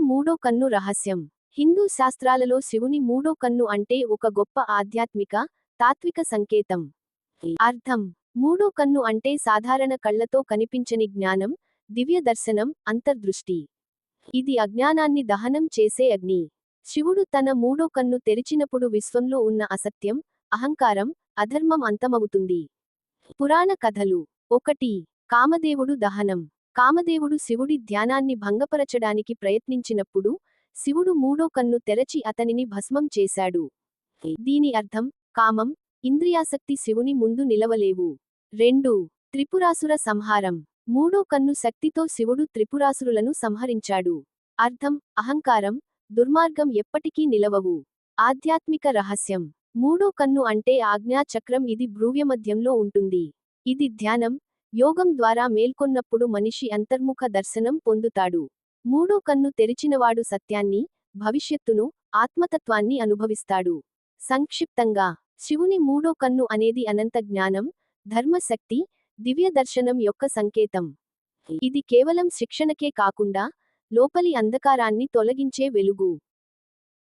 మూడో కన్ను రహస్యం. హిందూ శాస్త్రాలలో శివుని మూడో కన్ను అంటే ఒక గొప్ప ఆధ్యాత్మిక తాత్విక సంకేతం. అర్థం. మూడో కన్ను అంటే సాధారణ కళ్ళతో కనిపించని జ్ఞానం దివ్య దర్శనం అంతర్దృష్టి. ఇది అజ్ఞానాన్ని దహనం చేసే అగ్ని. శివుడు తన మూడో కన్ను తెరిచినప్పుడు విశ్వంలో ఉన్న అసత్యం అహంకారం అధర్మం అంతమవుతుంది. పురాణ కథలు. ఒకటి. కామదేవుడు దహనం. కామదేవుడు శివుడి ధ్యానాన్ని భంగపరచడానికి ప్రయత్నించినప్పుడు శివుడు మూడో కన్ను తెరచి అతనిని భస్మం చేశాడు. దీని అర్థం కామం ఇంద్రియాసక్తి శివుని ముందు నిలవలేవు. రెండు త్రిపురాసుర సంహారం. మూడో కన్ను శక్తితో శివుడు త్రిపురాసురులను సంహరించాడు. అర్థం అహంకారం దుర్మార్గం ఎప్పటికీ నిలవవు. ఆధ్యాత్మిక రహస్యం. మూడో కన్ను అంటే ఆజ్ఞాచక్రం ఇది భ్రూవ్యమధ్యంలో ఉంటుంది. ఇది ధ్యానం యోగం ద్వారా మేల్కొన్నప్పుడు మనిషి అంతర్ముఖ దర్శనం పొందుతాడు. మూడో కన్ను తెరిచినవాడు సత్యాన్ని భవిష్యత్తును ఆత్మతత్వాన్ని అనుభవిస్తాడు. సంక్షిప్తంగా శివుని మూడో కన్ను అనేది అనంత జ్ఞానం ధర్మశక్తి దివ్య దర్శనం యొక్క సంకేతం. ఇది కేవలం శిక్షణకే కాకుండా లోపలి అంధకారాన్ని తొలగించే వెలుగు.